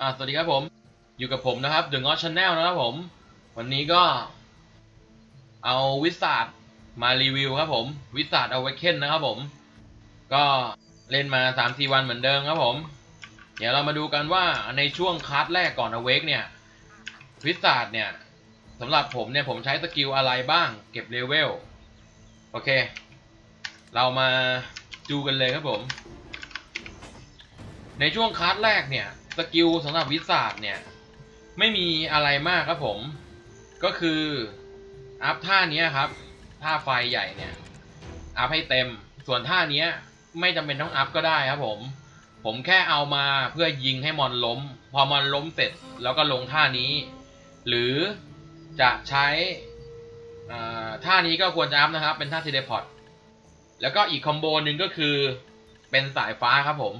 อ่าสวัสดีครับผม อยู่กับผมนะครับ The God Channel นะครับผม วันนี้ก็ เอาวิสาดมารีวิวครับผม วิสาดเอาไว้เคนนะครับผม ก็เล่นมา3-4วันเหมือนเดิมครับผม เดี๋ยวเรามาดูกันว่าในช่วงคัสแรกก่อนอเวกเนี่ย วิสาดเนี่ยสำหรับผมเนี่ยผมใช้สกิลอะไรบ้าง เก็บเลเวล โอเค เรามาดูกันเลยครับผม ในช่วงคัสแรกเนี่ย สกิลสำหรับวิสาดเนี่ย ไม่มีอะไรมากครับผม ก็คืออัพท่านี้ครับ ท่าไฟใหญ่เนี่ย อัพให้เต็ม ส่วนท่านี้ไม่จำเป็นต้องอัพก็ได้ครับผม ผมแค่เอามาเพื่อยิงให้มอนล้ม พอมอนล้มเสร็จแล้วก็ลงท่านี้ หรือจะใช้อ่าท่านี้ก็ควรจะอัพนะครับ เป็นท่าเทเลพอร์ตแล้วก็อีกคอมโบหนึ่งก็คือเป็นสายฟ้าครับผม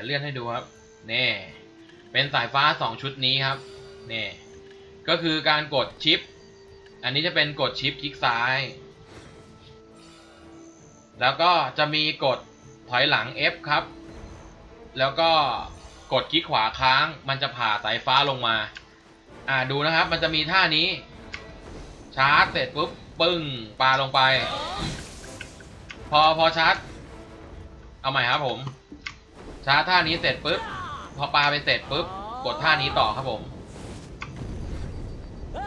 ดี๋ยวเลื่อนให้ดูครับนี่เป็นสายฟ้าสองชุดนี้ครับนี่ก็คือการกดชิป อันนี้จะเป็นกดชิปคลิกซ้าย แล้วก็จะมีกดถอยหลัง F ครับ แล้วก็กดคลิกขวาค้าง มันจะผ่าสายฟ้าลงมา อ่าดูนะครับ มันจะมีท่านี้ ชาร์จเสร็จปุ๊บปึ้งปาลงไป พอพอชาร์จ เอาใหม่ครับผม ชาร์จท่านี้เสร็จปุ๊บพอปลาไปเสร็จปุ๊บกดท่านี้ต่อครับผม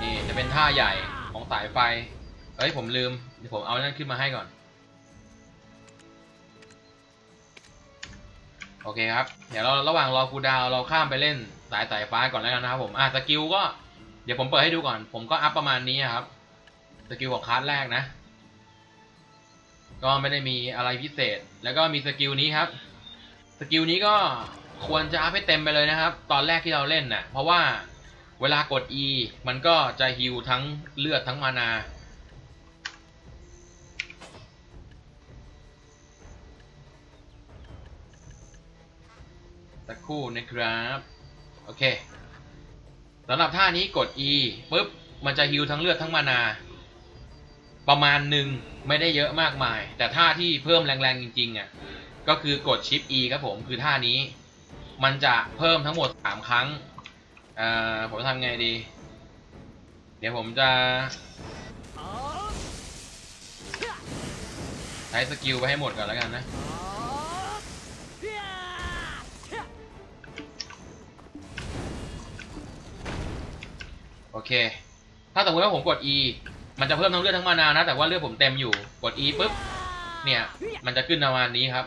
นี่จะเป็นท่าใหญ่ของสายไฟ เฮ้ยผมลืมเดี๋ยวผมเอานั่นขึ้นมาให้ก่อน โอเคครับ เดี๋ยวเราระหว่างรอคูดาวเราข้ามไปเล่นสายสายฟ้าก่อนแล้วกันนะครับผมอะสกิลก็เดี๋ยวผมเปิดให้ดูก่อน ผมก็อัพประมาณนี้ครับ สกิลของคลาสแรกนะ ก็ไม่ได้มีอะไรพิเศษ แล้วก็มีสกิลนี้ครับ กิลนี้ก็ควรจะอัพให้เต็มไปเลยนะครับ ตอนแรกที่เราเล่นน่ะ เพราะว่าเวลากด E มันก็จะฮิวทั้งเลือดทั้งมานา สักครู่นะครับ โอเคสำหรับท่านี้กด E ปุ๊บ มันจะฮิวทั้งเลือดทั้งมานา ประมาณหนึ่งไม่ได้เยอะมากมาย แต่ท่าที่เพิ่มแรงๆจริงๆอะ ก็คือกดชิป E ครับผมคือท่านี้ มันจะเพิ่มทั้งหมด 3 ครั้งเอ่อผมทำไงดี เดี๋ยวผมจะใช้สกิลไปให้หมดก่อนแล้วกันนะโอเค ถ้าสมมติว่าผมกด E มันจะเพิ่มทั้งเลือดทั้งมานานะ แต่ว่าเลือดผมเต็มอยู่ กด E ปุ๊บ เนี่ย มันจะขึ้นประมาณนี้ครับ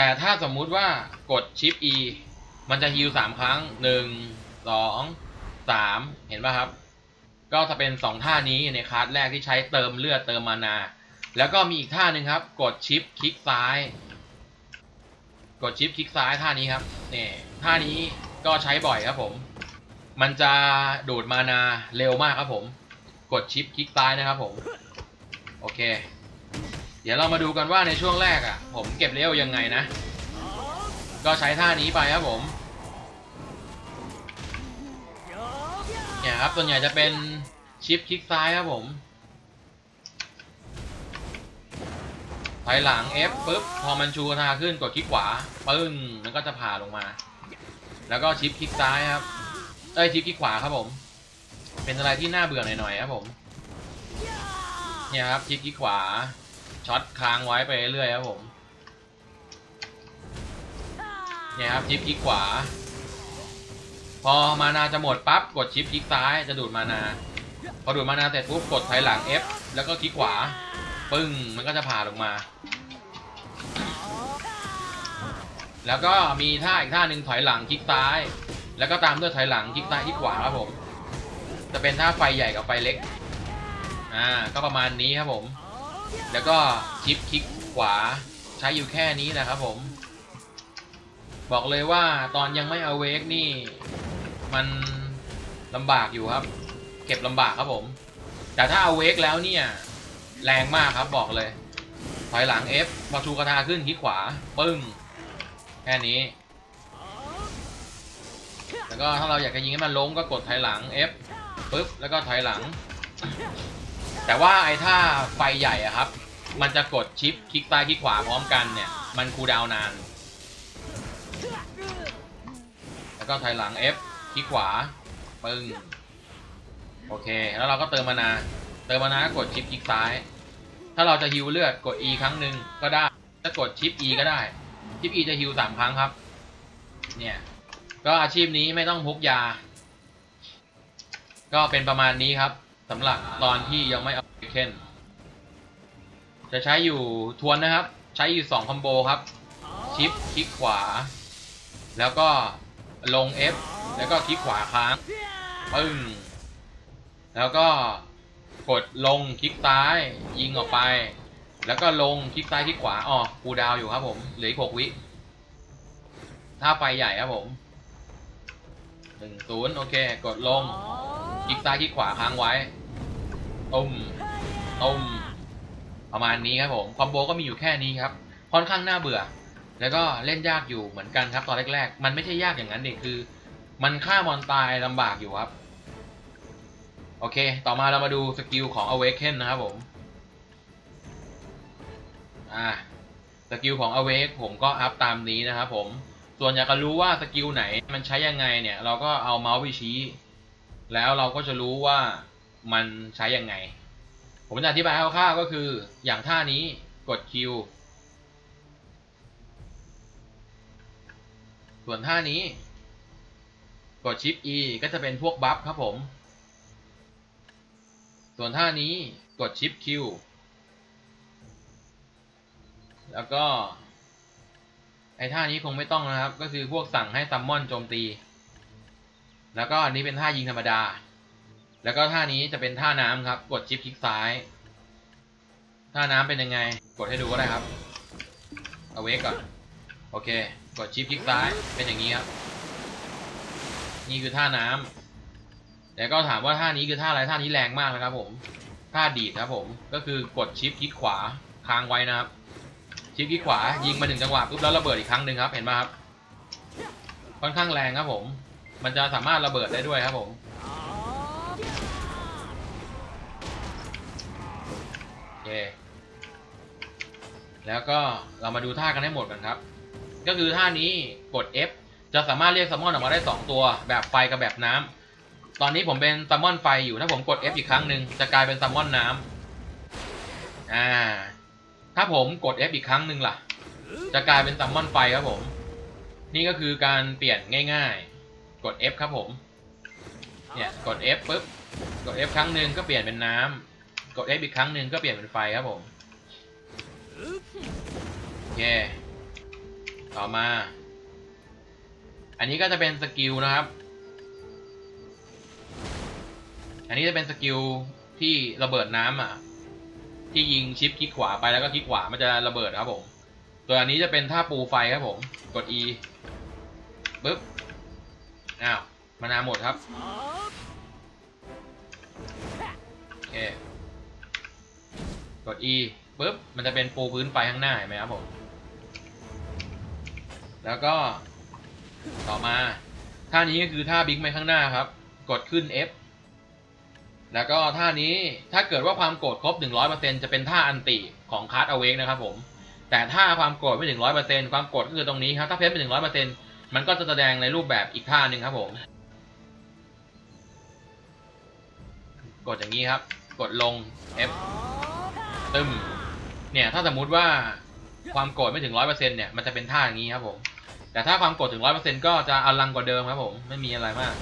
แต่ถ้าสมมุติว่ากดชิป E มันจะฮิลสามครั้งหนึ่งสองสามเห็นป่ะครับ ก็จะเป็นสองท่านี้ในคลาสแรกที่ใช้เติมเลือดเติมมานา แล้วก็มีอีกท่าหนึ่งครับ กดชิปคลิกซ้าย กดชิปคลิกซ้ายท่านี้ครับเนี่ยท่านี้ก็ใช้บ่อยครับผม มันจะดูดมานาเร็วมากครับผม กดชิปคลิกซ้ายนะครับผม โอเค ดี๋ยวเรามาดูกันว่าในช่วงแรกอะ่ะ ผมเก็บเลเวลยังไงนะ ก็ใช้ท่านี้ไปครับผมเนี่ยครับส่วนใหญ่จะเป็นชิปคลิกซ้ายครับผมถอยหลัง F ปุ๊บพอมันชูกระทาขึ้นกดคลิกขวาปึ้งมันก็จะผ่าลงมา แล้วก็ชิปคลิกซ้ายครับเอ้ยชิปคลิกขวาครับผม เป็นอะไรที่น่าเบื่อหน่อยๆครับผมเนี่ยครับชิปคลิกขวา ช็อตค้างไว้ไปเรื่อยครับผม เนี่ยครับชิปคลิกขวา พอมานาจะหมดปั๊บกดชิปคลิกซ้ายจะดูดมานา พอดูดมานาเสร็จปุ๊บกดถอยหลัง F แล้วก็คลิกขวา ปึ้งมันก็จะผ่าลงมา แล้วก็มีท่าอีกท่าหนึ่งถอยหลังคลิกซ้าย แล้วก็ตามด้วยถอยหลังคลิกซ้ายคลิกขวาครับผม จะเป็นท่าไฟใหญ่กับไฟเล็ก อ่าก็ประมาณนี้ครับผม แล้วก็ชิปคลิกขวาใช้อยู่แค่นี้นะครับผม บอกเลยว่าตอนยังไม่เอาเวกนี่ มันลำบากอยู่ครับ เก็บลำบากครับผม แต่ถ้าเอาเวกแล้วเนี่ย แรงมากครับบอกเลย ถอยหลัง F พอชูกระทาขึ้นคลิกขวา ปึ้ง แค่นี้ แล้วก็ถ้าเราอยากจะยิงให้มันล้มก็กดถอยหลัง F ปึ๊บแล้วก็ถอยหลัง แต่ว่าไอ้ท่าไฟใหญ่อะครับ มันจะกดชิปคลิกซ้ายคลิกขวาพร้อมกันเนี่ย มันคูดาวน์นาน แล้วก็ถอยหลัง F คลิกขวา ปึ้ง โอเค แล้วเราก็เติมมานา เติมมานาก็กดชิปคลิกซ้าย ถ้าเราจะฮิวเลือดกด E ครั้งหนึ่งก็ได้ จะกดชิป E ก็ได้ ชิป E จะฮิวสามครั้งครับ เนี่ย ก็อาชีพนี้ไม่ต้องพกยา ก็เป็นประมาณนี้ครับ สำหรับตอนที่ยังไม่เอาเคนจะใช้อยู่ทวนนะครับ ใช้อยู่สองคอมโบครับ ชิปคลิกขวา แล้วก็ลง F แล้วก็คลิกขวาค้างปึ้งแล้วก็กดลงคลิกซ้ายยิงออกไป แล้วก็ลงคลิกซ้ายคลิกขวาอ๋อคูดาวอยู่ครับผมเหลืออีกหกวิถ้าไฟใหญ่ครับผมหนึ่งศูนย์โอเค กดลงคลิกซ้ายคลิกขวาค้างไว้ ต้มต้มประมาณนี้ครับผมคอมโบก็มีอยู่แค่นี้ครับค่อนข้างน่าเบื่อ แล้วก็เล่นยากอยู่เหมือนกันครับตอนแรกๆ มันไม่ใช่ยากอย่างนั้นเด็กคือ มันฆ่ามอนตายลำบากอยู่ครับ โอเค ต่อมาเรามาดูสกิลของ Awaken นะครับผมอ่าสกิลของ Awake ผมก็อัพตามนี้นะครับผมส่วนอยากจะรู้ว่าสกิลไหนมันใช้ยังไงเนี่ย เราก็เอาเมาส์ไปชี้ แล้วเราก็จะรู้ว่า มันใช้ยังไง ผมจะอธิบายคร่าวๆก็คืออย่างท่านี้กด Q ส่วนท่านี้ กดชิป E ก็จะเป็นพวกบัฟครับผม ส่วนท่านี้กดชิป Q แล้วก็ไอ้ท่านี้คงไม่ต้องนะครับ ก็คือพวกสั่งให้ซัมมอนโจมตี แล้วก็อันนี้เป็นท่ายิงธรรมดา แล้วก็ท่านี้จะเป็นท่าน้ำครับ กดชิปคลิกซ้าย ท่าน้ำเป็นยังไง กดให้ดูก็ได้ครับ เอาเวกก่อน โอเค กดชิปคลิกซ้าย เป็นอย่างนี้ครับ นี่คือท่าน้ำแต่ก็ถามว่าท่านี้คือท่าอะไร ท่านี้แรงมากนะครับ ผม ท่าดีดครับผม ก็คือกดชิปคลิกขวาค้างไว้นะครับ ชิปคลิกขวา ยิงมาหนึ่งจังหวะปุ๊บแล้วระเบิดอีกครั้งหนึ่งครับ เห็นไหมครับ ค่อนข้างแรงครับผม มันจะสามารถระเบิดได้ด้วยครับผม เค แล้วก็เรามาดูท่ากันให้หมดกันครับ ก็คือท่านี้กด F จะสามารถเรียกซัมมอนออกมาได้ 2 ตัว แบบไฟกับแบบน้ำตอนนี้ผมเป็นซัมมอนไฟอยู่ถ้าผมกด F อีกครั้งหนึ่งจะกลายเป็นซัมมอนน้ำอ่า ถ้าผมกด F อีกครั้งหนึ่งล่ะ จะกลายเป็นซัมมอนไฟครับผม นี่ก็คือการเปลี่ยนง่าย ๆ กด F ครับผม เนี่ยกด F ปุ๊บ กด F ครั้งหนึ่งก็เปลี่ยนเป็นน้ำ กด F อีกครั้งหนึ่งก็เปลี่ยนเป็นไฟครับผมโอเคต่อมา อันนี้ก็จะเป็นสกิลนะครับ อันนี้จะเป็นสกิลที่ระเบิดน้ำอะ ที่ยิงชิปคลิกขวาไปแล้วก็คลิกขวามันจะระเบิดครับผม ตัวอันนี้จะเป็นท่าปูไฟครับผม กด E ปึ๊บ อ้าว มานาหมดครับโอเค กด E ปึ๊บ มันจะเป็นปูพื้นไฟข้างหน้าเห็นไหมครับผม แล้วก็ต่อมา ท่านี้ก็คือท่าบิ๊กไมข้างหน้าครับ กดขึ้น F แล้วก็ท่านี้ถ้าเกิดว่าความโกรธครบ 100%จะเป็นท่าอันติของคาร์ดอเวกนะครับผม แต่ถ้าความโกรธไม่ถึง 100%ความโกรธก็คือตรงนี้ครับ ถ้าเพชรไม่ถึง 100%มันก็จะแสดงในรูปแบบอีกท่าหนึ่งครับผม กดอย่างนี้ครับ กดลง F ตึมเนี่ยถ้าสมมุติว่าความโกรธไม่ถึง100%เปอร์เซ็นเนี่ยมันจะเป็นท่าอย่างนี้ครับผม แต่ถ้าความโกรธถึง100%ก็จะอลังกว่าเดิมครับผมไม่มีอะไรมาก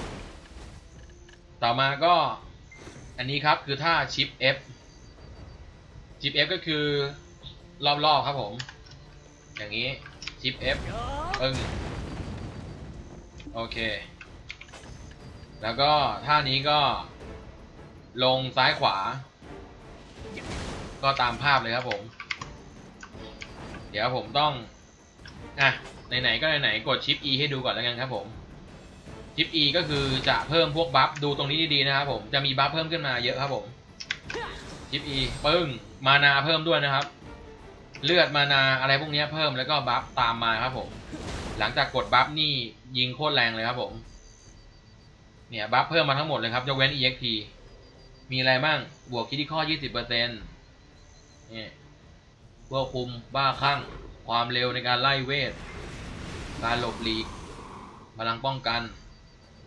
ต่อมาก็อันนี้ครับคือท่าชิป F ชิป F ก็คือรอบๆครับผม อย่างนี้ชิป F ปึ้งโอเค แล้วก็ท่านี้ก็ลงซ้ายขวา ก็ตามภาพเลยครับผม เดี๋ยวผมต้อง อะ ไหนๆก็ไหนๆกดชิป E ให้ดูก่อนแล้วกันครับผม ชิป E ก็คือจะเพิ่มพวกบัฟดูตรงนี้ดีๆนะครับผม จะมีบัฟเพิ่มขึ้นมาเยอะครับผม ชิป E ปึ้ง มานาเพิ่มด้วยนะครับ เลือดมานาอะไรพวกนี้เพิ่มแล้วก็บัฟตามมาครับผม หลังจากกดบัฟนี่ยิงโคตรแรงเลยครับผม เนี่ยบัฟเพิ่มมาทั้งหมดเลยครับยกเว้น EXP มีอะไรบ้าง บวกคิดที่ข้อ 20%เนี่ยควบคุมบ้าคลั่ง ความเร็วในการไล่เวท การหลบหลีกพลังป้องกัน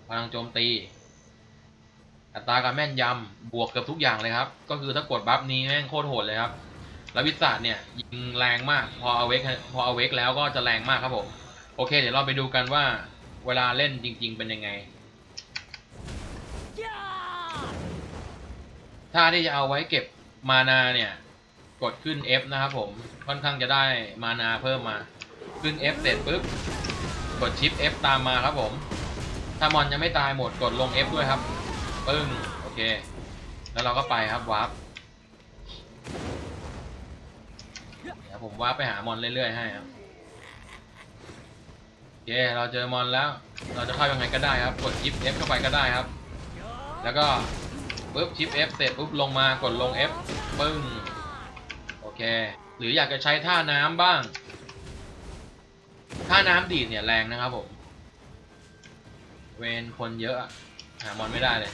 พลังโจมตี อัตราการแม่นยำบวกเกือบทุกอย่างเลยครับ ก็คือถ้ากดบัฟนี้แม่งโคตรโหดเลยครับแล้ววิสาดเนี่ยยิงแรงมากพอเอาเวกพอเอาเวกแล้วก็จะแรงมากครับผมโอเค เดี๋ยวเราไปดูกันว่าเวลาเล่นจริง ๆ เป็นยังไงถ้าที่จะเอาไว้เก็บมานาเนี่ย กดขึ้น F นะครับผมค่อนข้างจะได้มานาเพิ่มมา ขึ้น F เสร็จปุ๊บ กดชิป F ตามมาครับผม ถ้ามอนยังไม่ตายหมดกดลง F ด้วยครับปึ้งโอเค แล้วเราก็ไปครับวาร์ปเดี๋ยวผมวาร์ปไปหามอนเรื่อยๆให้ครับโอเคเราเจอมอนแล้ว เราจะเข้ายังไงก็ได้ครับ กดชิป F เข้าไปก็ได้ครับ แล้วก็ปุ๊บชิป F เสร็จปุ๊บลงมากดลง F ปึ้ง เค หรืออยากจะใช้ท่าน้ำบ้าง ท่าน้ำดีดเนี่ยแรงนะครับผม เวนคนเยอะหามอนไม่ได้เลย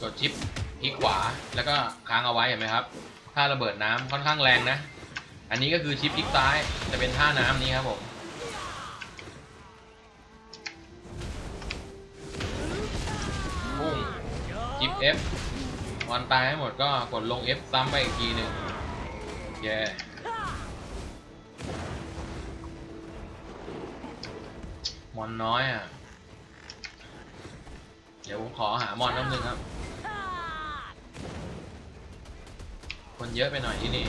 กดชิปคลิกขวาแล้วก็ค้างเอาไว้เห็นไหมครับท่าระเบิดน้ำค่อนข้างแรงนะ อันนี้ก็คือชิปคลิกซ้ายจะเป็นท่าน้ำนี้ครับผม จิบ F วันตายให้หมดก็กดลง F ซ้ำไปอีกทีหนึ่งโอเคมอนน้อยอะ เดี๋ยวผมขอหามอนน้ำหนึ่งครับ คนเยอะไปหน่อยที่นี่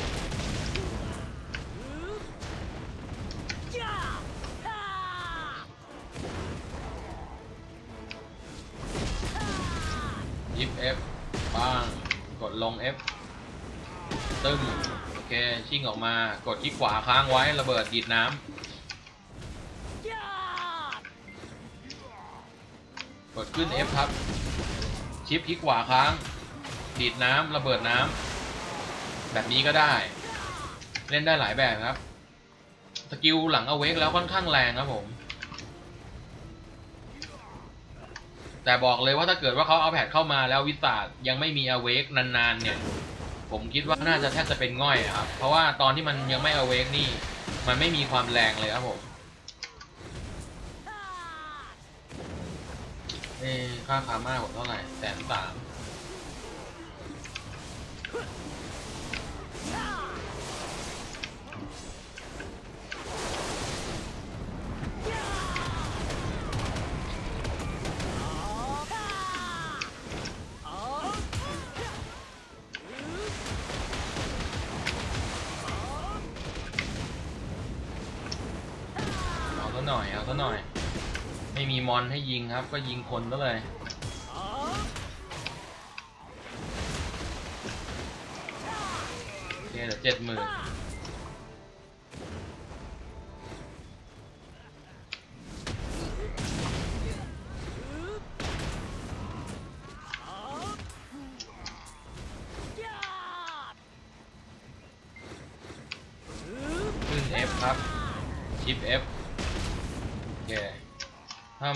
F ตึ้งโอเค ชิ่งออกมากดที่ขวาค้างไว้ระเบิดดีดน้ำกดขึ้น F ครับ ชิปคลิกขวาค้าง ดีดน้ำระเบิดน้ำแบบนี้ก็ได้ เล่นได้หลายแบบครับ สกิลหลังเอาเวกแล้วค่อนข้างแรงครับผม แต่บอกเลยว่าถ้าเกิดว่าเขาเอาแพดเข้ามาแล้ววิสาดยังไม่มีอเวกนานๆ เนี่ย ผมคิดว่าน่าจะแทบจะเป็นง่อยครับ เพราะว่าตอนที่มันยังไม่อเวกนี่ มันไม่มีความแรงเลยครับผมเอ้ค่าคาม่าผมเท่าไหร่แสนสาม หน่อย ไม่มีมอนให้ยิงครับ ก็ยิงคนซะเลย โอเคเดี๋ยวเจ็ดหมื่น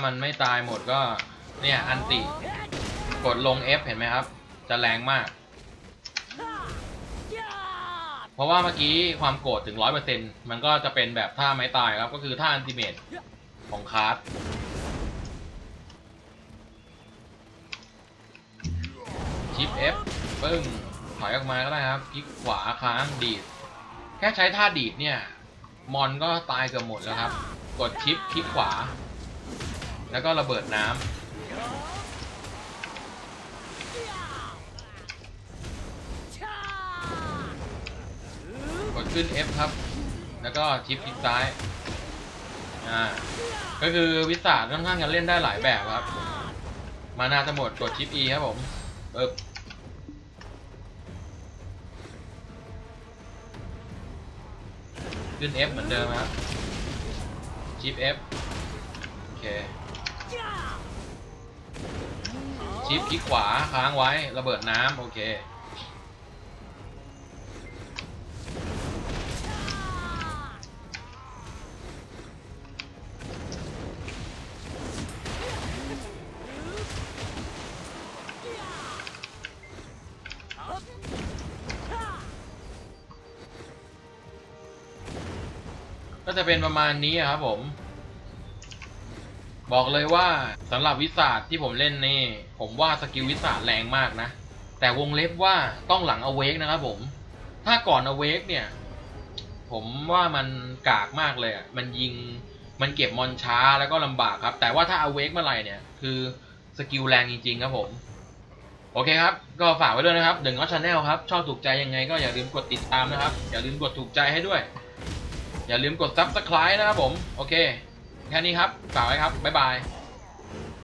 มันไม่ตายหมดก็ เนี่ย อันติ กดลง F เห็นไหมครับ จะแรงมาก เพราะว่าเมื่อกี้ความโกรธถึง 100%มันก็จะเป็นแบบท่าไม้ตายครับ ก็คือท่าอันติเมตของคาร์ดชิป F ปึ้งถอยออกมาก็ได้ครับ คลิกขวาค้างดีด แค่ใช้ท่าดีดเนี่ย มอนก็ตายเกือบหมดแล้วครับ กดชิปคลิกขวา แล้วก็ระเบิดน้ำกดขึ้น F ครับ แล้วก็ชิปคลิกซ้าย อ่า ก็คือวิสาค่อนข้างจะเล่นได้หลายแบบครับ มานาจะหมดกดชิป E ครับผมปึ๊บขึ้น F เหมือนเดิมครับชิป F โอเค ชิปคลิกขวาค้างไว้ระเบิดน้ำโอเค ก็จะเป็นประมาณนี้ครับผม บอกเลยว่าสำหรับวิสาดที่ผมเล่นนี่ผมว่าสกิลวิสาดแรงมากนะ แต่วงเล็บว่าต้องหลังอเวกนะครับผม ถ้าก่อนอเวกเนี่ย ผมว่ามันกากมากเลยมันยิงมันเก็บมอนช้าแล้วก็ลำบากครับ แต่ว่าถ้าอเวกเมื่อไหร่เนี่ยคือสกิลแรงจริงๆครับผม โอเคครับ ก็ฝากไว้ด้วยนะครับเด e ง o อ c ชาแนลครับ ชอบถูกใจยังไงก็อย่าลืมกดติดตามนะครับ อย่าลืมกดถูกใจให้ด้วย อย่าลืมกด subscribe นะครับผม โอเค แค่นี้ครับฝากไว้ครับบ๊ายบาย